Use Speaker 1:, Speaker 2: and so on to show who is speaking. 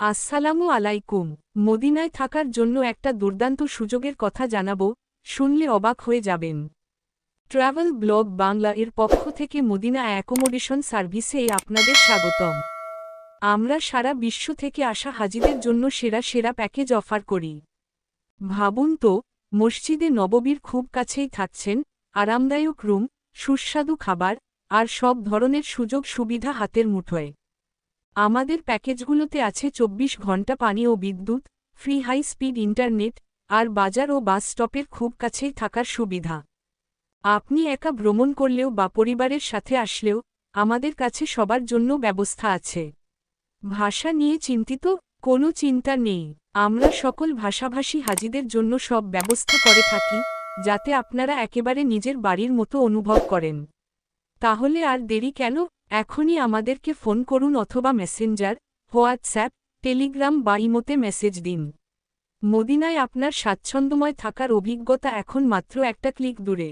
Speaker 1: আসসালামু আলাইকুম। মদিনায় থাকার জন্য একটা দুর্দান্ত সুযোগের কথা জানাব, শুনলে অবাক হয়ে যাবেন। ট্রাভেল ব্লগ বাংলা এর পক্ষ থেকে মদিনা অ্যাকোমোডেশন সার্ভিসে আপনাদের স্বাগতম। আমরা সারা বিশ্ব থেকে আসা হাজিদের জন্য সেরা সেরা প্যাকেজ অফার করি। ভাবুন তো, মসজিদে নববীর খুব কাছেই থাকছেন, আরামদায়ক রুম, সুস্বাদু খাবার, আর সব ধরনের সুযোগ সুবিধা হাতের মুঠোয়। আমাদের প্যাকেজগুলোতে আছে চব্বিশ ঘণ্টা পানি ও বিদ্যুৎ, ফ্রি হাই স্পিড ইন্টারনেট, আর বাজার ও বাস স্টপের খুব কাছেই থাকার সুবিধা। আপনি একা ভ্রমণ করলেও বা পরিবারের সাথে আসলেও আমাদের কাছে সবার জন্য ব্যবস্থা আছে। ভাষা নিয়ে চিন্তিত? কোনো চিন্তা নেই। আমরা সকল ভাষাভাষী হাজিদের জন্য সব ব্যবস্থা করে থাকি, যাতে আপনারা একেবারে নিজের বাড়ির মতো অনুভব করেন। তাহলে আর দেরি কেন? এখনই আমাদেরকে ফোন করুন অথবা মেসেঞ্জার, হোয়াটসঅ্যাপ, টেলিগ্রাম বা ইমোতে মেসেজ দিন। মদিনায় আপনার স্বাচ্ছন্দ্যময় থাকার অভিজ্ঞতা এখন মাত্র একটা ক্লিক দূরে।